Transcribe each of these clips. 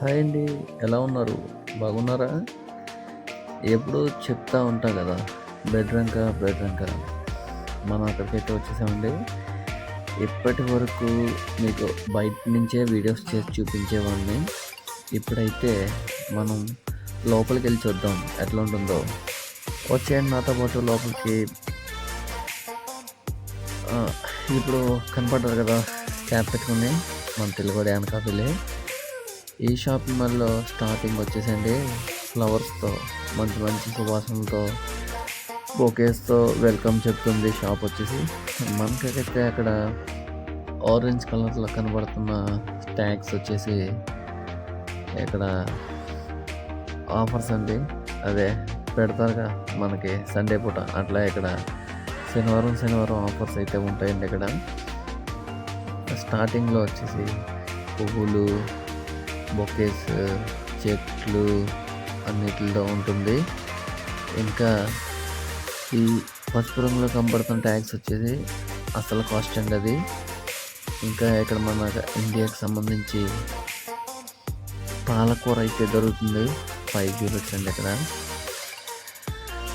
Hi అండి. ఎలా ఉన్నారు? బాగున్నారా? ఎప్పుడు చెప్తా ఉంటా కదా బెడ్రంక బెడ్రంక మనం అక్కడికైతే వచ్చేసామండి. ఇప్పటి వరకు మీకు బయట నుంచే వీడియోస్ చేసి చూపించేవాడిని. ఇప్పుడైతే మనం లోపలికి వెళ్ళి చూద్దాం ఎట్లా ఉంటుందో. వచ్చేయండి నాతో పాటు లోపలికి. ఇప్పుడు కనపడ్డారు కదా క్యాప్ పెట్టుకుని మన తెలుగు అనకాపల్లి ఈ షాపింగ్ మాల్లో స్టార్టింగ్ వచ్చేసండి. ఫ్లవర్స్తో మంచి మంచి సువాసనతో బొకేస్తో వెల్కమ్ చెప్తుంది షాప్ వచ్చేసి. మనకైతే అక్కడ ఆరెంజ్ కలర్లో కనబడుతున్న ట్యాగ్స్ వచ్చేసి ఇక్కడ ఆఫర్స్ అండి. అదే పెడతారుగా మనకి సండే పూట. అట్లా ఇక్కడ శనివారం శనివారం ఆఫర్స్ అయితే ఉంటాయండి ఇక్కడ. స్టార్టింగ్లో వచ్చేసి పువ్వులు బొకేస్ చెట్లు అన్నిటిలో ఉంటుంది. ఇంకా ఈ పసుపు రంగులో కనబడుతున్న ట్యాగ్స్ వచ్చేసి అసలు కాస్ట్ అండి అది. ఇంకా ఇక్కడ మన ఇండియాకి సంబంధించి పాలకూర అయితే దొరుకుతుంది. ఫైవ్ జీరోస్ అండి ఇక్కడ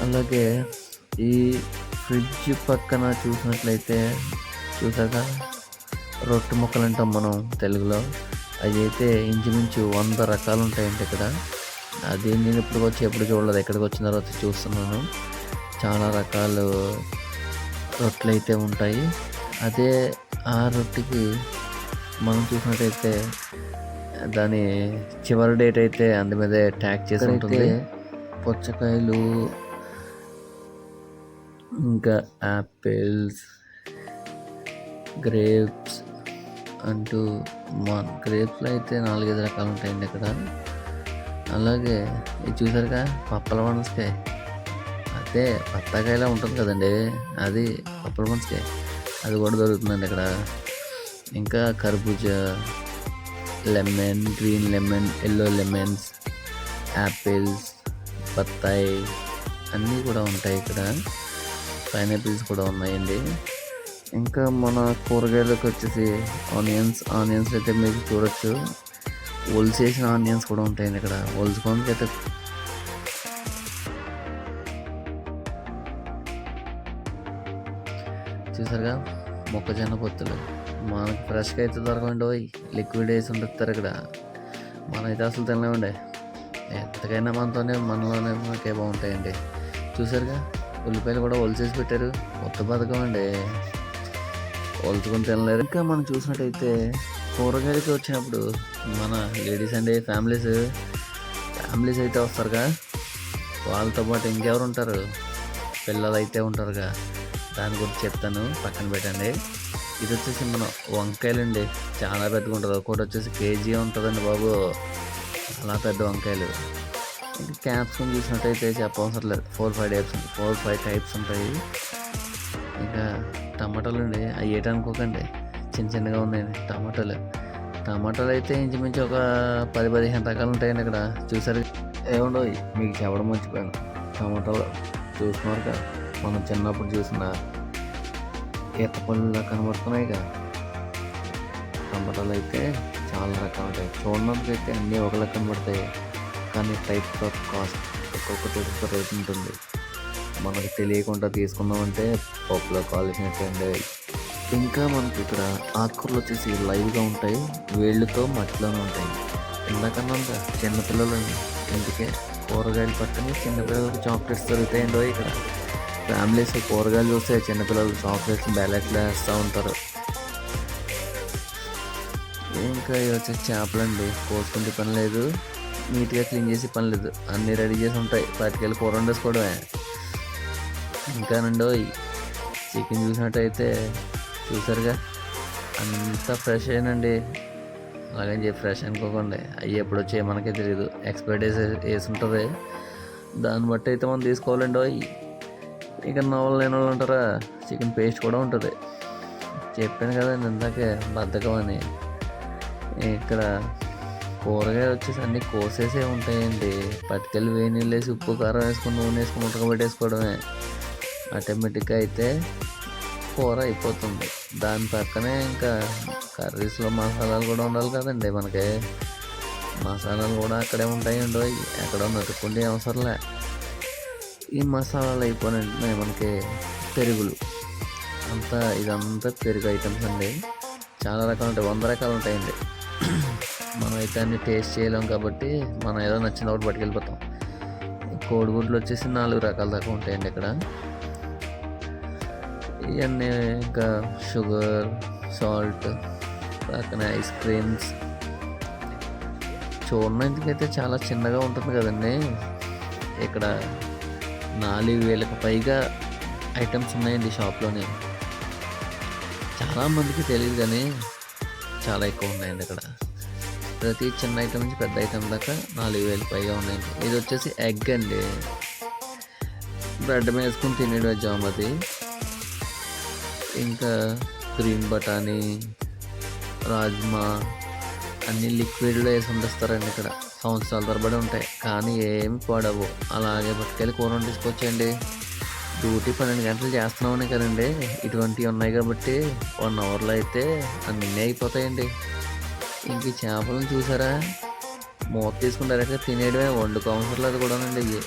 అలాగే ఈ ఫ్రిడ్జ్ పక్కన చూసినట్లయితే చూసాక రొట్టె ముక్కలు అంటాం మనం తెలుగులో. అవి అయితే ఇంచుమించు వంద రకాలు ఉంటాయండి ఇక్కడ. అది నేను ఇప్పుడు వచ్చి ఎప్పుడు చూడలేదు. ఎక్కడికి వచ్చిన తర్వాత చూస్తున్నాను. చాలా రకాలు రొట్టెలు అయితే ఉంటాయి. అదే ఆ రొట్టెకి మనం చూసినట్టయితే దాని చివరి డేట్ అయితే అందు మీదే ట్యాగ్ చేసి ఉంటుంది. పుచ్చకాయలు ఇంకా యాపిల్స్ గ్రేప్స్ అంటూ మా గ్రేప్స్లో అయితే నాలుగైదు రకాలు ఉంటాయండి ఇక్కడ. అలాగే ఇది చూసారుగా పప్పల వనస్కాయ. అదే పత్తాకాయలా ఉంటుంది కదండి. అది పప్పల వనస్కాయ. అది కూడా దొరుకుతుందండి ఇక్కడ. ఇంకా కర్బూజా lemon green lemon yellow lemons apples బత్తాయి అన్నీ కూడా ఉంటాయి ఇక్కడ. పైనాపిల్స్ కూడా ఉన్నాయండి. ఇంకా మన కూరగాయలకు వచ్చేసి ఆనియన్స్ ఆనియన్స్ అయితే మీరు చూడొచ్చు. ఒలిసేసిన ఆనియన్స్ కూడా ఉంటాయండి ఇక్కడ. ఒలుచుకోనికి అయితే చూసారుగా? మొక్కజొన్న పొత్తులు. మనకి ఫ్రెష్గా అయితే దొరకండి పోయి లిక్విడ్ వేసి ఉంటుంది ఇక్కడ. మనైతే అసలు తినలేమండి. ఎంతకైనా మనతోనే మనలోనే మనకే బాగుంటాయండి. చూసారుగా? ఉల్లిపాయలు కూడా ఒలిసేసి పెట్టారు. కొత్త పథకం అండి ఒలుచుకొని తినలేరు ఇంకా మనం చూసినట్టయితే కూరగాయలకి వచ్చినప్పుడు మన లేడీస్ అండి ఫ్యామిలీస్ ఫ్యామిలీస్ అయితే వస్తారుగా. వాళ్ళతో పాటు ఇంకెవరు ఉంటారు? పిల్లలు అయితే ఉంటారుగా. దాని గురించి చెప్తాను. పక్కన పెట్టండి. ఇది వచ్చేసి మన వంకాయలు అండి చాలా పెద్దగా ఉంటుంది. ఒకటి వచ్చేసి కేజీ ఉంటుందండి బాబు. అలా పెద్ద వంకాయలు. ఇంకా క్యాప్సికమ్ చూసినట్టయితే చెప్పవసరం లేదు. Four five types four five types ఉంటాయి. ఇంకా టమాటాలు అండి అవి ఏటనుకోకండి. చిన్న చిన్నగా ఉన్నాయండి టమాటాలు. టమాటాలు అయితే ఇంచుమించు ఒక పది పదిహేను రకాలు ఉంటాయండి ఇక్కడ. చూసారు ఏముండవు మీకు చెప్పడం మర్చిపోయాను. టమాటాలు చూస్తున్నారు కదా. మనం చిన్నప్పుడు చూసిన ఈత పళ్ళులా కనబడుతున్నాయి కదా. టమాటాలు అయితే చాలా రకాలు ఉంటాయి. చూడడానికి అయితే అన్నీ ఒకలా కనబడతాయి. కానీ టైప్ ఆఫ్ కాస్ట్ ఒక్కొక్కటి ఒక్కొక్క రేట్ ఉంటుంది. మనకు తెలియకుండా తీసుకున్నామంటే పప్పులో కాల్చినట్టు అండి ఇంకా మనకి ఇక్కడ ఆకుకూరలు వచ్చేసి లైవ్గా ఉంటాయి. వేళ్ళతో మట్టిలోనే ఉంటాయి. ఇందాకన్నా చిన్నపిల్లలు ఇందుకే కూరగాయలు పట్టుకుని చిన్నపిల్లలకు చాక్లెట్స్ దొరుకుతాయండి ఇక్కడ. ఫ్యామిలీస్ కూరగాయలు చూస్తే చిన్నపిల్లలు చాక్లెట్స్ బ్యాలెట్లు వేస్తూ ఉంటారు. ఇంకా వచ్చే వచ్చేసి చేపలండి కోసుకుంటే పని లేదు. నీట్గా క్లీన్ చేసి పని లేదు. అన్నీ రెడీ చేసి ఉంటాయి. పట్టుకెళ్ళి కూర వండేసుకోవడమే. ఇంకానండి చికెన్ చూసినట్టయితే చూసారుగా. అంతా ఫ్రెష్ అయినండి. అలాగని చెప్పి ఫ్రెష్ అనుకోకండి. అవి ఎప్పుడు వచ్చాయి మనకే తెలియదు ఎక్స్పైర్ డేస్ వేసి ఉంటుంది దాన్ని బట్టి అయితే మనం తీసుకోవాలండి అవి ఇక నవల లేని వాళ్ళు ఉంటారా చికెన్ పేస్ట్ కూడా ఉంటుంది. చెప్పాను కదా ఇందాకే బద్ధకం అని. ఇక్కడ కూరగాయలు వచ్చేసి అన్నీ కోసేసే ఉంటాయండి. పట్టుకెళ్ళి వేడి నీళ్ళు వేసి ఉప్పు కారం వేసుకుని నూనె వేసుకుని ఉడకబెట్టేసుకోవడమే. ఆటోమేటిక్గా అయితే కూర అయిపోతుంది. దాని పక్కనే ఇంకా కర్రీస్లో మసాలాలు కూడా ఉండాలి కదండి మనకి. మసాలాలు కూడా అక్కడే ఉంటాయండి ఓయ్. ఎక్కడో నతుక్కుంటే అవసరంలే. ఈ మసాలాలు అయిపోయిన వెంటనే మనకి పెరుగులు. అంతా ఇదంతా పెరుగు ఐటమ్స్ అండి. చాలా రకాలు ఉంటాయి వంద రకాలు ఉంటాయండి. మనం అయితే అన్ని టేస్ట్ చేయలేం కాబట్టి మనం ఏదో నచ్చిన ఒకటి పట్టుకెళ్ళిపోతాం. కోడిగుడ్లు వచ్చేసి నాలుగు రకాల దాకా ఉంటాయండి ఇక్కడ. ఇవన్నీ ఇంకా షుగర్ సాల్ట్ పక్కన ఐస్ క్రీమ్స్. చూడడానికైతే చాలా చిన్నగా ఉంటుంది కదండి. ఇక్కడ నాలుగు వేలకు పైగా ఐటమ్స్ ఉన్నాయండి షాప్లోని. చాలా మందికి తెలియదు కానీ చాలా ఎక్కువ ఉన్నాయండి ఇక్కడ. ప్రతి చిన్న ఐటమ్ నుంచి పెద్ద ఐటమ్ దాకా నాలుగు వేలు పైగా ఉన్నాయండి. ఇది వచ్చేసి ఎగ్ అండి. బ్రెడ్ మీద వేసుకుని తినేడు జామ్ అది. ఇంకా గ్రీన్ బఠానీ రాజ్మా అన్నీ లిక్విడ్లో వేసి వండిస్తారండి ఇక్కడ. సంవత్సరాల తరబడి ఉంటాయి. కానీ ఏమి పడవు. అలాగే పట్టుకెళ్ళి కూర వండించుకోవచ్చండి. డ్యూటీ పన్నెండు గంటలు చేస్తున్నామని కదండి. ఇటువంటివి ఉన్నాయి కాబట్టి వన్ అవర్లో అయితే అన్నీ అయిపోతాయండి. ఇంక ఈ చేపలను చూసారా? మూత తీసుకుని డైరెక్ట్గా తినేయడమే వండుకోవసరం లేదు కూడానండి. ఇవి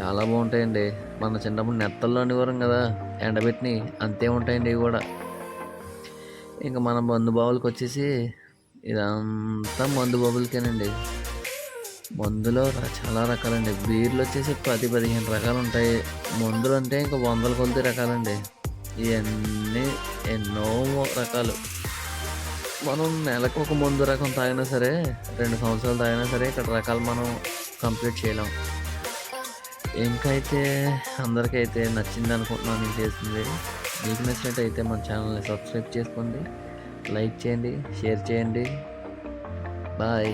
చాలా బాగుంటాయండి. మన చిన్నప్పుడు నెత్తల్లో అనేవారం కదా. ఎండబెట్టినవి అంతే ఉంటాయండి ఇవి కూడా. ఇంకా మన మందు బావులకి వచ్చేసి ఇదంతా మందు బాబులకేనండి మందులో చాలా రకాలండి. బీర్లు వచ్చేసి పది పదిహేను రకాలు ఉంటాయి మందులు అంటే ఇంకా వందల కొద్ది రకాలండి. ఇవన్నీ ఎన్నో రకాలు. మనం నెలకు ఒక మందు రకం తాగినా సరే రెండు సంవత్సరాలు తాగినా సరే ఇక్కడ రకాలు మనం కంప్లీట్ చేయలేం. ఇంకైతే అందరికైతే నచ్చింది అనుకుంటున్నాను నేను చేసింది మీకు నచ్చినట్టయితే మన ఛానల్ని సబ్స్క్రైబ్ చేసుకోండి లైక్ చేయండి షేర్ చేయండి. బాయ్